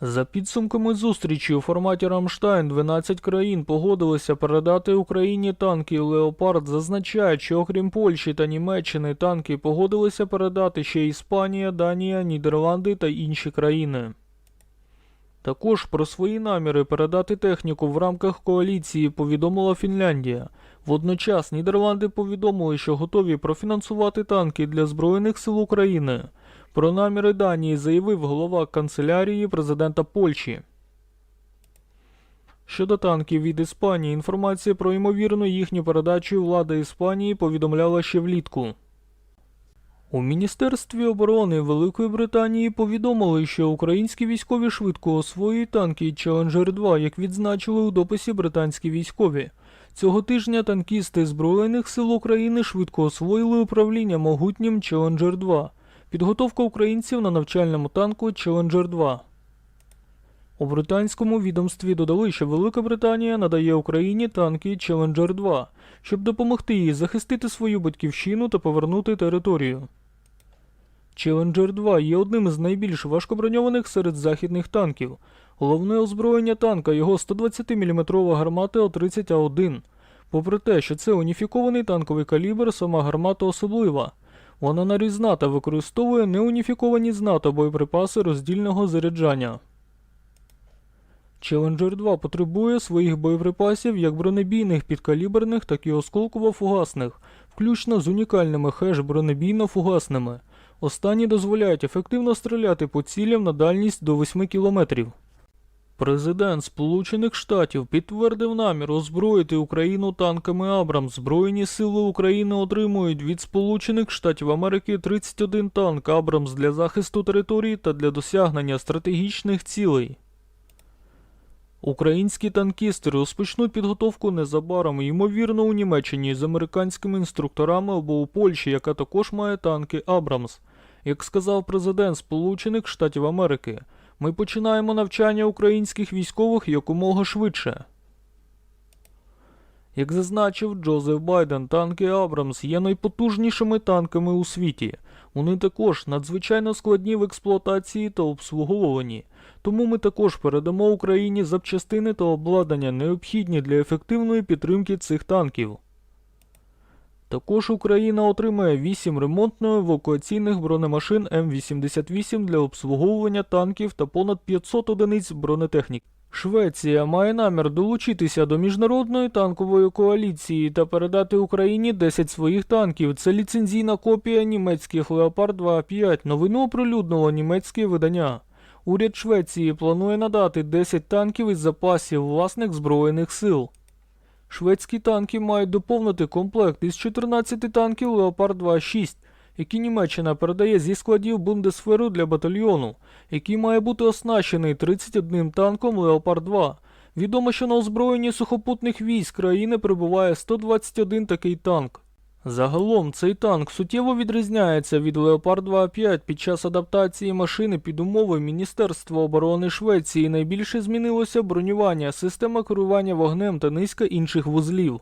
За підсумками зустрічі у форматі Рамштайн 12 країн погодилися передати Україні танки Леопард. Зазначають, що окрім Польщі та Німеччини танки погодилися передати ще Іспанія, Данія, Нідерланди та інші країни. Також про свої наміри передати техніку в рамках коаліції повідомила Фінляндія. Водночас Нідерланди повідомили, що готові профінансувати танки для Збройних сил України. Про наміри Данії заявив голова канцелярії президента Польщі. Щодо танків від Іспанії, інформація про ймовірну їхню передачу влада Іспанії повідомляла ще влітку. У Міністерстві оборони Великої Британії повідомили, що українські військові швидко освоюють танки Challenger 2, як відзначили у дописі британські військові. Цього тижня танкісти Збройних сил України швидко освоїли управління могутнім Challenger 2. Підготовка українців на навчальному танку Challenger 2. У британському відомстві додали, що Велика Британія надає Україні танки Challenger 2, щоб допомогти їй захистити свою батьківщину та повернути територію. Challenger 2 є одним із найбільш важкоброньованих серед західних танків. Головне озброєння танка його 120-мм гармата О-30А1. Попри те, що це уніфікований танковий калібр, сама гармата особлива. Вона нарізна та використовує неуніфіковані з НАТО боєприпаси роздільного заряджання. Challenger 2 потребує своїх боєприпасів як бронебійних підкаліберних, так і осколково-фугасних, включно з унікальними хеш бронебійно-фугасними. Останні дозволяють ефективно стріляти по цілям на дальність до 8 кілометрів. Президент Сполучених Штатів підтвердив намір озброїти Україну танками Абрамс. Збройні сили України отримують від Сполучених Штатів Америки 31 танк Абрамс для захисту територій та для досягнення стратегічних цілей. Українські танкісти розпочнуть підготовку незабаром, ймовірно, у Німеччині з американськими інструкторами або у Польщі, яка також має танки Абрамс. Як сказав президент Сполучених Штатів Америки, ми починаємо навчання українських військових якомога швидше. Як зазначив Джозеф Байден, танки Абрамс є найпотужнішими танками у світі. Вони також надзвичайно складні в експлуатації та обслуговуванні. Тому ми також передамо Україні запчастини та обладнання, необхідні для ефективної підтримки цих танків. Також Україна отримає 8 ремонтно-евакуаційних бронемашин М88 для обслуговування танків та понад 500 одиниць бронетехніки. Швеція має намір долучитися до міжнародної танкової коаліції та передати Україні 10 своїх танків. Це ліцензійна копія німецьких Leopard 2.5. Новину оприлюднило німецьке видання. Уряд Швеції планує надати 10 танків із запасів власних збройних сил. Шведські танки мають доповнити комплект із 14 танків Leopard 2.6, які Німеччина передає зі складів Бундесферу для батальйону, який має бути оснащений 31 танком Леопард 2. Відомо, що на озброєнні сухопутних військ країни перебуває 121 такий танк. Загалом цей танк суттєво відрізняється від Leopard 2.5 під час адаптації машини під умови Міністерства оборони Швеції. Найбільше змінилося бронювання, система керування вогнем та низка інших вузлів.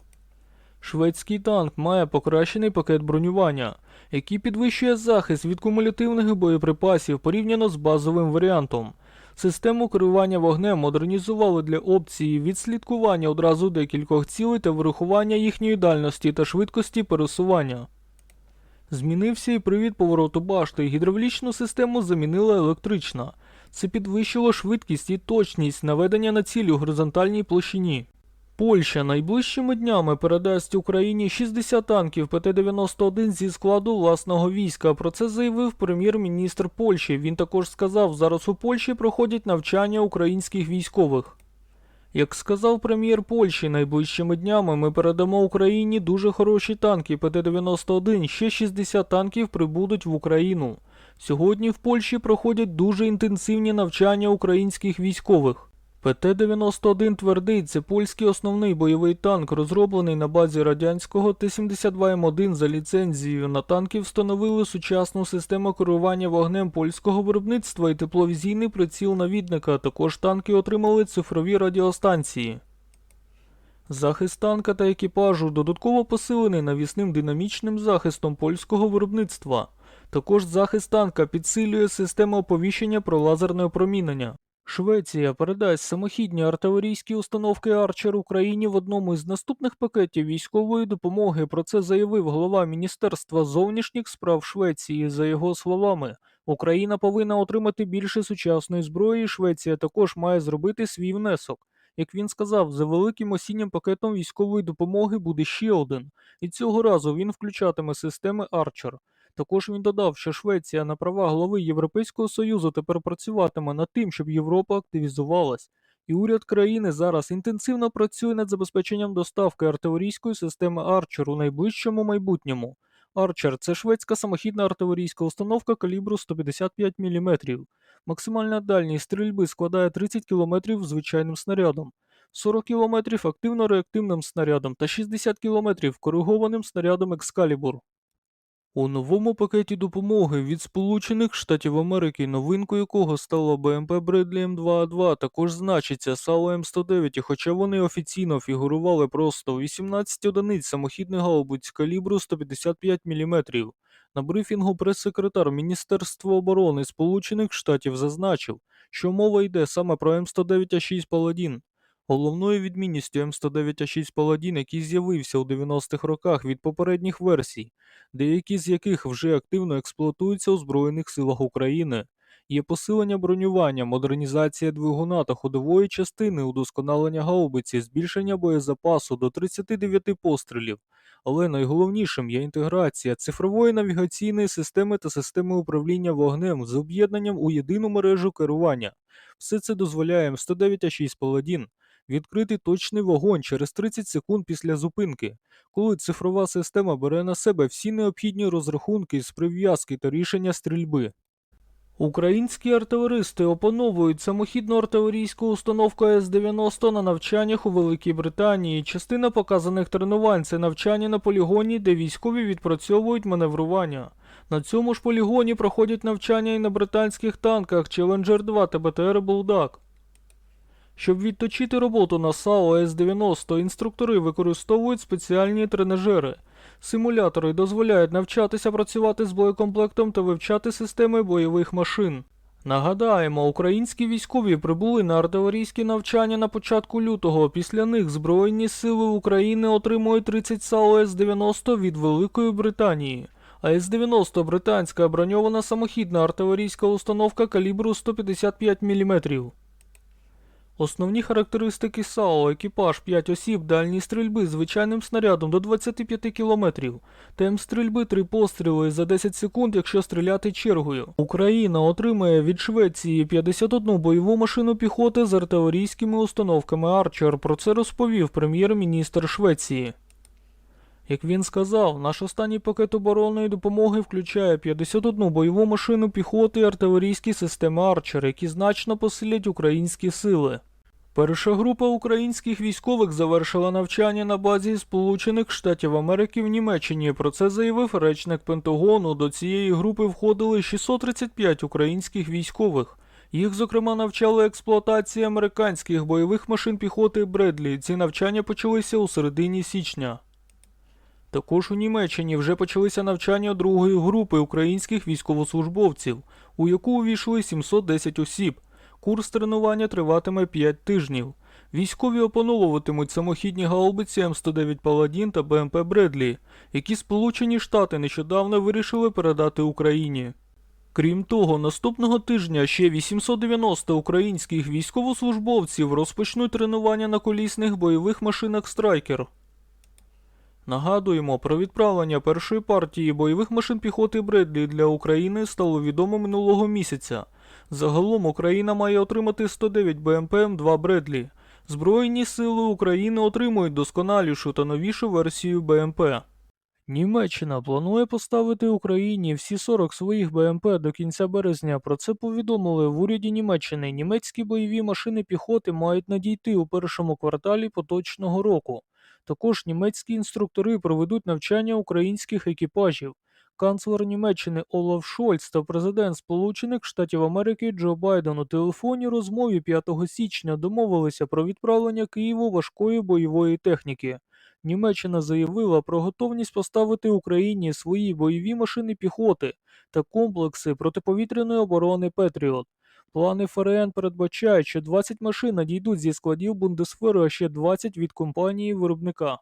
Шведський танк має покращений пакет бронювання, який підвищує захист від кумулятивних боєприпасів порівняно з базовим варіантом. Систему керування вогнем модернізували для опції відслідкування одразу декількох цілей та вирахування їхньої дальності та швидкості пересування. Змінився і привід повороту башти, гідравлічну систему замінила електрична. Це підвищило швидкість і точність наведення на ціль у горизонтальній площині. Польща найближчими днями передасть Україні 60 танків ПТ-91 зі складу власного війська. Про це заявив прем'єр-міністр Польщі. Він також сказав, зараз у Польщі проходять навчання українських військових. Як сказав прем'єр Польщі, найближчими днями ми передамо Україні дуже хороші танки ПТ-91, ще 60 танків прибудуть в Україну. Сьогодні в Польщі проходять дуже інтенсивні навчання українських військових. ПТ-91 твердий це польський основний бойовий танк, розроблений на базі радянського Т-72М1 за ліцензією. На танки встановили сучасну систему керування вогнем польського виробництва і тепловізійний приціл навідника. Також танки отримали цифрові радіостанції. Захист танка та екіпажу додатково посилений навісним динамічним захистом польського виробництва. Також захист танка підсилює система оповіщення про лазерне опромінення. Швеція передасть самохідні артилерійські установки Арчер Україні в одному із наступних пакетів військової допомоги. Про це заявив голова Міністерства зовнішніх справ Швеції. За його словами, Україна повинна отримати більше сучасної зброї. Швеція також має зробити свій внесок. Як він сказав, за великим осіннім пакетом військової допомоги буде ще один, і цього разу він включатиме системи Арчер. Також він додав, що Швеція на права голови Європейського Союзу тепер працюватиме над тим, щоб Європа активізувалась. І уряд країни зараз інтенсивно працює над забезпеченням доставки артилерійської системи Арчер у найближчому майбутньому. Арчер це шведська самохідна артилерійська установка калібру 155 мм. Максимальна дальність стрільби складає 30 км звичайним снарядом, 40 км активно-реактивним снарядом та 60 км коригованим снарядом Екскалібур. У новому пакеті допомоги від Сполучених Штатів Америки, новинкою якого стала БМП Бредлі М2А2, також значиться САУ М109, і хоча вони офіційно фігурували просто 18 одиниць самохідних гаубиць калібру 155 мм. На брифінгу прес-секретар Міністерства оборони Сполучених Штатів зазначив, що мова йде саме про М109А6 Паладін. Головною відмінністю М109А6 Паладін, який з'явився у 90-х роках від попередніх версій, деякі з яких вже активно експлуатуються у Збройних силах України. Є посилення бронювання, модернізація двигуна та ходової частини, удосконалення гаубиці, збільшення боєзапасу до 39 пострілів. Але найголовнішим є інтеграція цифрової навігаційної системи та системи управління вогнем з об'єднанням у єдину мережу керування. Все це дозволяє М109А6 Паладін відкрити точний вогонь через 30 секунд після зупинки коли цифрова система бере на себе всі необхідні розрахунки з прив'язки та рішення стрільби. Українські артилеристи опановують самохідну артилерійську установку С-90 на навчаннях у Великій Британії. Частина показаних тренувань це навчання на полігоні, де військові відпрацьовують маневрування. На цьому ж полігоні проходять навчання і на британських танках Challenger 2 та БТР Булдак. Щоб відточити роботу на САУ С-90, інструктори використовують спеціальні тренажери. Симулятори дозволяють навчатися працювати з боєкомплектом та вивчати системи бойових машин. Нагадаємо, українські військові прибули на артилерійські навчання на початку лютого. Після них Збройні сили України отримують 30 САУ С-90 від Великої Британії. А С-90 британська броньована самохідна артилерійська установка калібру 155 мм. Основні характеристики САУ, екіпаж 5 осіб, дальні стрільби звичайним снарядом до 25 км, темп стрільби 3 постріли за 10 секунд, якщо стріляти чергою. Україна отримає від Швеції 51 бойову машину піхоти з артилерійськими установками Арчер. Про це розповів прем'єр-міністр Швеції. Як він сказав, наш останній пакет оборонної допомоги включає 51 бойову машину піхоти і артилерійські системи Арчер, які значно посилять українські сили. Перша група українських військових завершила навчання на базі Сполучених Штатів Америки в Німеччині. Про це заявив речник Пентагону. До цієї групи входили 635 українських військових. Їх, зокрема, навчали експлуатації американських бойових машин піхоти Бредлі. Ці навчання почалися у середині січня. Також у Німеччині вже почалися навчання другої групи українських військовослужбовців, у яку увійшли 710 осіб. Курс тренування триватиме 5 тижнів. Військові опановуватимуть самохідні гаубиці М109 Паладін та БМП Бредлі, які Сполучені Штати нещодавно вирішили передати Україні. Крім того, наступного тижня ще 890 українських військовослужбовців розпочнуть тренування на колісних бойових машинах Страйкер. Нагадуємо, про відправлення першої партії бойових машин піхоти Бредлі для України стало відомо минулого місяця. Загалом Україна має отримати 109 БМП М2 Бредлі. Збройні сили України отримують досконалішу та новішу версію БМП. Німеччина планує поставити Україні всі 40 своїх БМП до кінця березня. Про це повідомили в уряді Німеччини. Німецькі бойові машини піхоти мають надійти у першому кварталі поточного року. Також німецькі інструктори проведуть навчання українських екіпажів. Канцлер Німеччини Олаф Шольц та президент Сполучених Штатів Америки Джо Байден у телефонній розмові 5 січня домовилися про відправлення Києву важкої бойової техніки. Німеччина заявила про готовність поставити Україні свої бойові машини піхоти та комплекси протиповітряної оборони Петріот. Плани ФРН передбачають, що 20 машин надійдуть зі складів Бундесфери, а ще 20 від компанії виробника.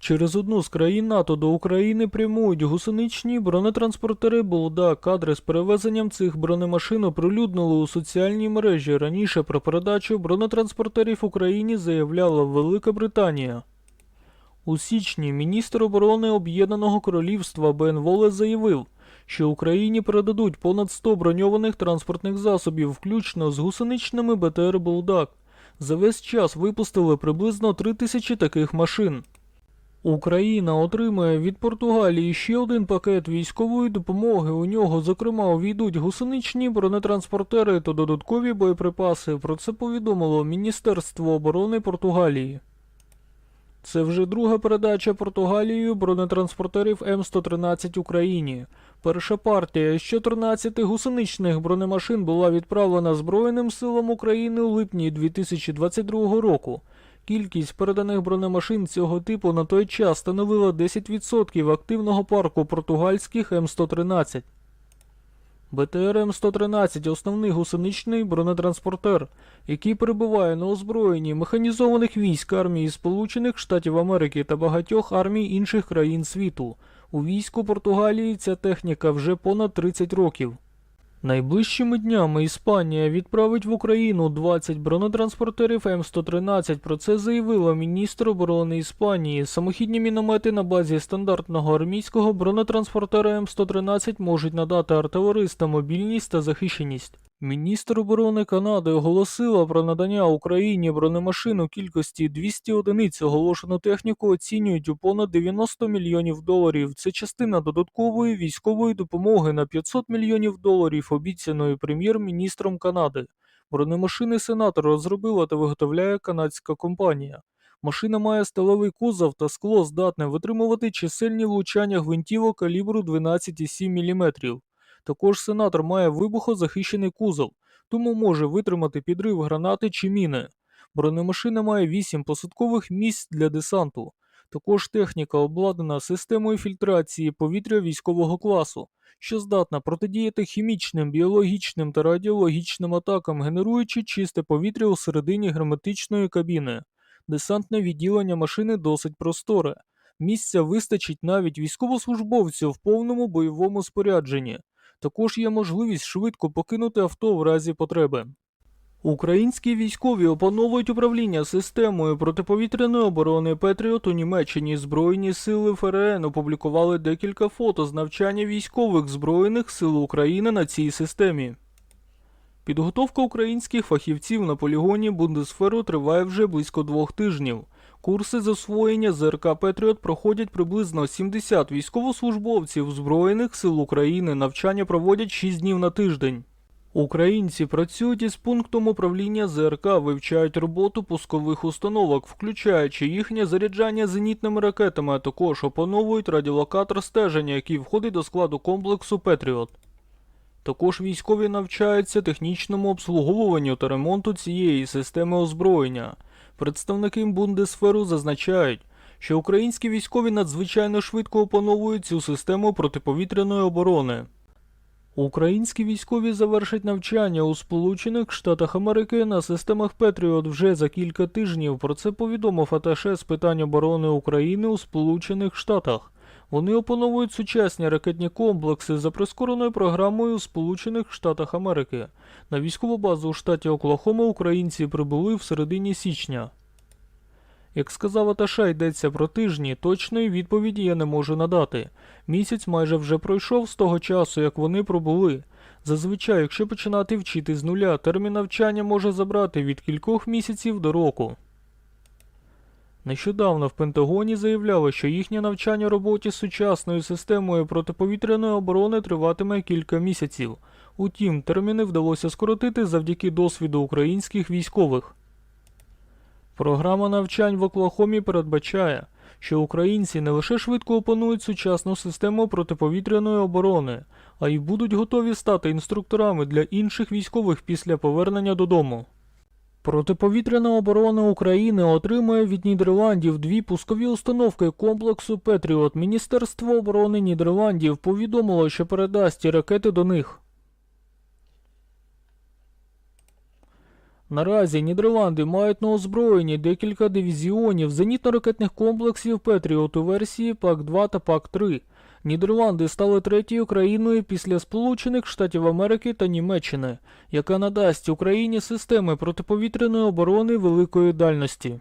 Через одну з країн НАТО до України прямують гусеничні бронетранспортери Болда. Кадри з перевезенням цих бронемашин оприлюднили у соціальній мережі. Раніше про передачу бронетранспортерів Україні заявляла Велика Британія. У січні міністр оборони Об'єднаного Королівства Бен Волес заявив, що Україні передадуть понад 100 броньованих транспортних засобів, включно з гусеничними БТР Булдак. За весь час випустили приблизно 3 тисячі таких машин. Україна отримає від Португалії ще один пакет військової допомоги. У нього, зокрема, увійдуть гусеничні бронетранспортери та додаткові боєприпаси. Про це повідомило Міністерство оборони Португалії. Це вже друга передача Португалією бронетранспортерів М113 Україні. Перша партія з 14 гусеничних бронемашин була відправлена Збройним силам України у липні 2022 року. Кількість переданих бронемашин цього типу на той час становила 10% активного парку португальських М113. БТР М113 основний гусеничний бронетранспортер, який перебуває на озброєнні механізованих військ армії Сполучених Штатів Америки та багатьох армій інших країн світу. У війську Португалії ця техніка вже понад 30 років. Найближчими днями Іспанія відправить в Україну 20 бронетранспортерів М113. Про це заявила міністр оборони Іспанії. Самохідні міномети на базі стандартного армійського бронетранспортера М113 можуть надати артилеристам мобільність та захищеність. Міністр оборони Канади оголосила про надання Україні бронемашин у кількості 200 одиниць. Оголошену техніку оцінюють у понад 90 мільйонів доларів. Це частина додаткової військової допомоги на 500 мільйонів доларів, обіцяної прем'єр-міністром Канади. Бронемашини сенатор розробила та виготовляє канадська компанія. Машина має сталевий кузов та скло здатне витримувати чисельні влучання гвинтівок калібру 12,7 мм. Також сенатор має вибухозахищений кузов, тому може витримати підрив гранати чи міни. Бронемашина має 8 посадкових місць для десанту. Також техніка обладнана системою фільтрації повітря військового класу, що здатна протидіяти хімічним, біологічним та радіологічним атакам, генеруючи чисте повітря у середині герметичної кабіни. Десантне відділення машини досить просторе. Місця вистачить навіть військовослужбовцю в повному бойовому спорядженні. Також є можливість швидко покинути авто в разі потреби. Українські військові опановують управління системою протиповітряної оборони Петріот у Німеччині. Збройні сили ФРН опублікували декілька фото з навчання військових Збройних сил України на цій системі. Підготовка українських фахівців на полігоні Бундесферу триває вже близько двох тижнів. Курси з освоєння ЗРК Петріот проходять приблизно 70 військовослужбовців Збройних сил України. Навчання проводять 6 днів на тиждень. Українці працюють із пунктом управління ЗРК, вивчають роботу пускових установок, включаючи їхнє заряджання зенітними ракетами, а також опановують радіолокатор стеження, який входить до складу комплексу Петріот. Також військові навчаються технічному обслуговуванню та ремонту цієї системи озброєння. Представники Бундесферу зазначають, що українські військові надзвичайно швидко опановують цю систему протиповітряної оборони. Українські військові завершать навчання у Сполучених Штатах Америки на системах Петріот вже за кілька тижнів. Про це повідомив Аташе з питань оборони України у Сполучених Штатах. Вони опановують сучасні ракетні комплекси за прискореною програмою Сполучених Штатах Америки. На військову базу у штаті Оклахома українці прибули в середині січня. Як сказав Аташа, йдеться про тижні, точної відповіді я не можу надати. Місяць майже вже пройшов з того часу, як вони пробули. Зазвичай, якщо починати вчити з нуля, термін навчання може забрати від кількох місяців до року. Нещодавно в Пентагоні заявляли, що їхнє навчання роботі з сучасною системою протиповітряної оборони триватиме кілька місяців. Утім, терміни вдалося скоротити завдяки досвіду українських військових. Програма навчань в Оклахомі передбачає, що українці не лише швидко опанують сучасну систему протиповітряної оборони, а й будуть готові стати інструкторами для інших військових після повернення додому. Протиповітряна оборона України отримує від Нідерландів дві пускові установки комплексу Петріот. Міністерство оборони Нідерландів повідомило, що передасть ракети до них. Наразі Нідерланди мають на озброєнні декілька дивізіонів зенітно-ракетних комплексів Петріот у версії ПАК-2 та ПАК-3. Нідерланди стали третьою країною після Сполучених Штатів Америки та Німеччини, яка надасть Україні системи протиповітряної оборони великої дальності.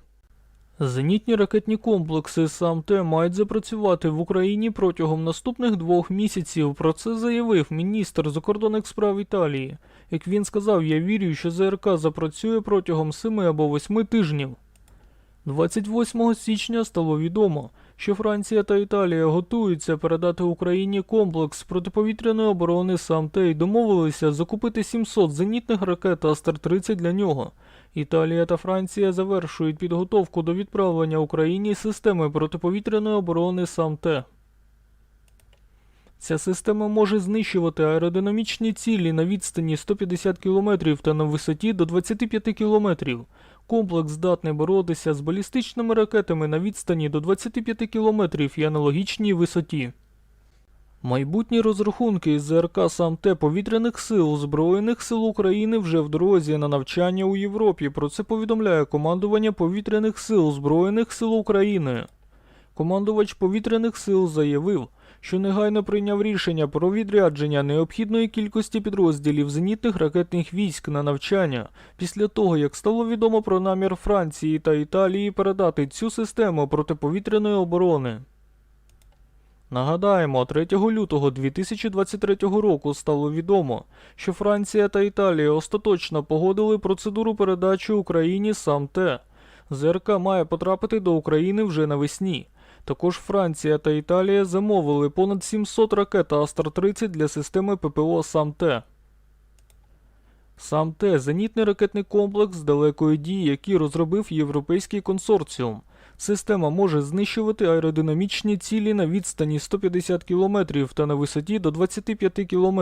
Зенітні ракетні комплекси САМТ мають запрацювати в Україні протягом наступних двох місяців. Про це заявив міністр закордонних справ Італії. Як він сказав, я вірю, що ЗРК запрацює протягом 7 або 8 тижнів. 28 січня стало відомо, що Франція та Італія готуються передати Україні комплекс протиповітряної оборони САМТ і домовилися закупити 700 зенітних ракет Астер-30 для нього. Італія та Франція завершують підготовку до відправлення Україні системи протиповітряної оборони САМТ. Ця система може знищувати аеродинамічні цілі на відстані 150 км та на висоті до 25 км. Комплекс здатний боротися з балістичними ракетами на відстані до 25 км і аналогічній висоті. Майбутні розрахунки ЗРК САМТ повітряних сил Збройних сил України вже в дорозі на навчання у Європі. Про це повідомляє командування повітряних сил Збройних сил України. Командувач повітряних сил заявив, що негайно прийняв рішення про відрядження необхідної кількості підрозділів зенітних ракетних військ на навчання після того, як стало відомо про намір Франції та Італії передати цю систему протиповітряної оборони. Нагадаємо, 3 лютого 2023 року стало відомо, що Франція та Італія остаточно погодили процедуру передачі Україні сам САМТ. ЗРК має потрапити до України вже навесні. Також Франція та Італія замовили понад 700 ракет Астер-30 для системи ППО САМТ. САМТ – зенітний ракетний комплекс далекої дії, який розробив європейський консорціум. Система може знищувати аеродинамічні цілі на відстані 150 км та на висоті до 25 км.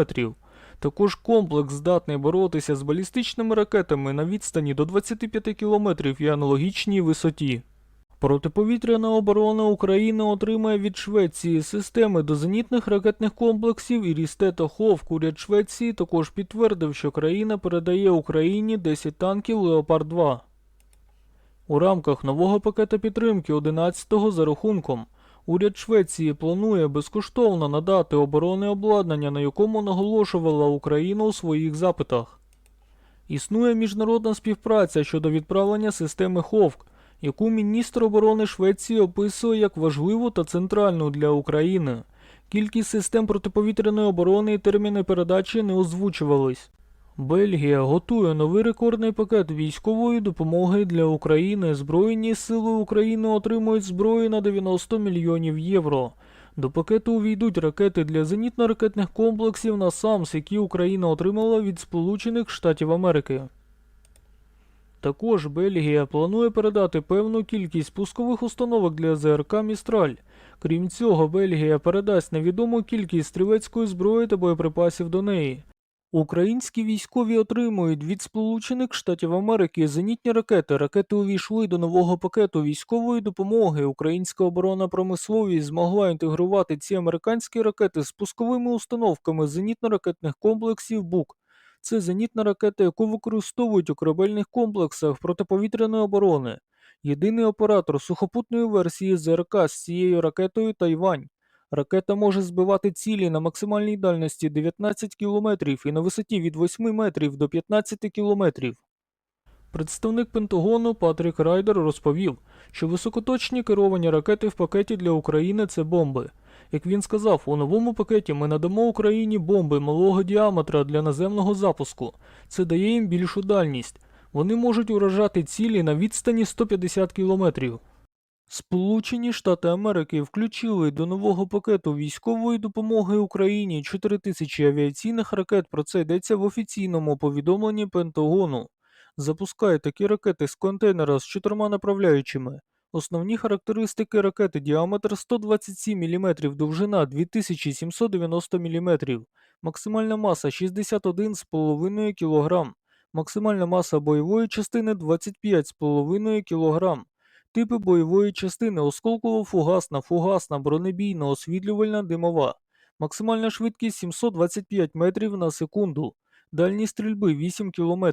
Також комплекс здатний боротися з балістичними ракетами на відстані до 25 км і аналогічній висоті. Протиповітряна оборона України отримає від Швеції системи до зенітних ракетних комплексів і Рістета Ховк уряд Швеції також підтвердив, що країна передає Україні 10 танків Леопард 2. У рамках нового пакета підтримки 11-го за рахунком уряд Швеції планує безкоштовно надати оборонне обладнання, на якому наголошувала Україна у своїх запитах. Існує міжнародна співпраця щодо відправлення системи Ховк, яку міністр оборони Швеції описує як важливу та центральну для України. Кількість систем протиповітряної оборони і терміни передачі не озвучувались. Бельгія готує новий рекордний пакет військової допомоги для України. Збройні сили України отримують зброю на 90 мільйонів євро. До пакету увійдуть ракети для зенітно-ракетних комплексів на САМС, які Україна отримала від Сполучених Штатів Америки. Також Бельгія планує передати певну кількість пускових установок для ЗРК Містраль. Крім цього, Бельгія передасть невідому кількість стрілецької зброї та боєприпасів до неї. Українські військові отримують від Сполучених Штатів Америки зенітні ракети. Ракети увійшли до нового пакету військової допомоги. Українська оборонна промисловість змогла інтегрувати ці американські ракети з пусковими установками зенітно-ракетних комплексів БУК. Це зенітна ракета, яку використовують у корабельних комплексах протиповітряної оборони. Єдиний оператор сухопутної версії ЗРК з цією ракетою Тайвань. Ракета може збивати цілі на максимальній дальності 19 км і на висоті від 8 метрів до 15 км. Представник Пентагону Патрік Райдер розповів, що високоточні керовані ракети в пакеті для України це бомби. Як він сказав, у новому пакеті ми надамо Україні бомби малого діаметра для наземного запуску. Це дає їм більшу дальність. Вони можуть уражати цілі на відстані 150 кілометрів. Сполучені Штати Америки включили до нового пакету військової допомоги Україні 4 тисячі авіаційних ракет. Про це йдеться в офіційному повідомленні Пентагону. Запускають такі ракети з контейнера з чотирма направляючими. Основні характеристики ракети діаметр 127 мм, довжина 2790 мм, максимальна маса 61,5 кг, максимальна маса бойової частини 25,5 кг. Типи бойової частини осколково-фугасна, фугасна, бронебійна, освітлювальна, димова. Максимальна швидкість 725 метрів на секунду. Дальність стрільби 8 км.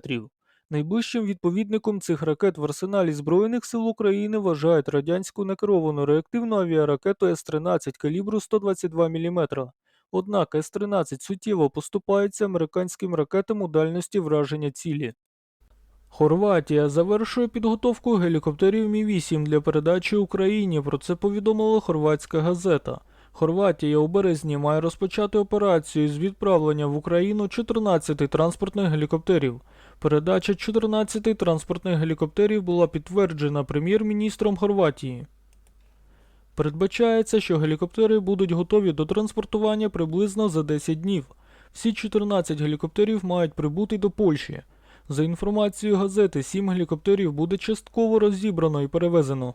Найближчим відповідником цих ракет в арсеналі Збройних сил України вважають радянську некеровану реактивну авіаракету С-13 калібру 122 мм. Однак С-13 суттєво поступається американським ракетам у дальності враження цілі. Хорватія завершує підготовку гелікоптерів Мі-8 для передачі Україні. Про це повідомила хорватська газета. Хорватія у березні має розпочати операцію з відправлення в Україну 14 транспортних гелікоптерів. Передача 14 транспортних гелікоптерів була підтверджена прем'єр-міністром Хорватії. Передбачається, що гелікоптери будуть готові до транспортування приблизно за 10 днів. Всі 14 гелікоптерів мають прибути до Польщі. За інформацією газети, 7 гелікоптерів буде частково розібрано і перевезено.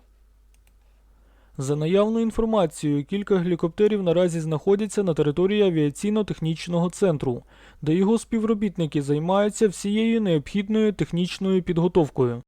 За наявною інформацією, кілька гелікоптерів наразі знаходяться на території авіаційно-технічного центру, де його співробітники займаються всією необхідною технічною підготовкою.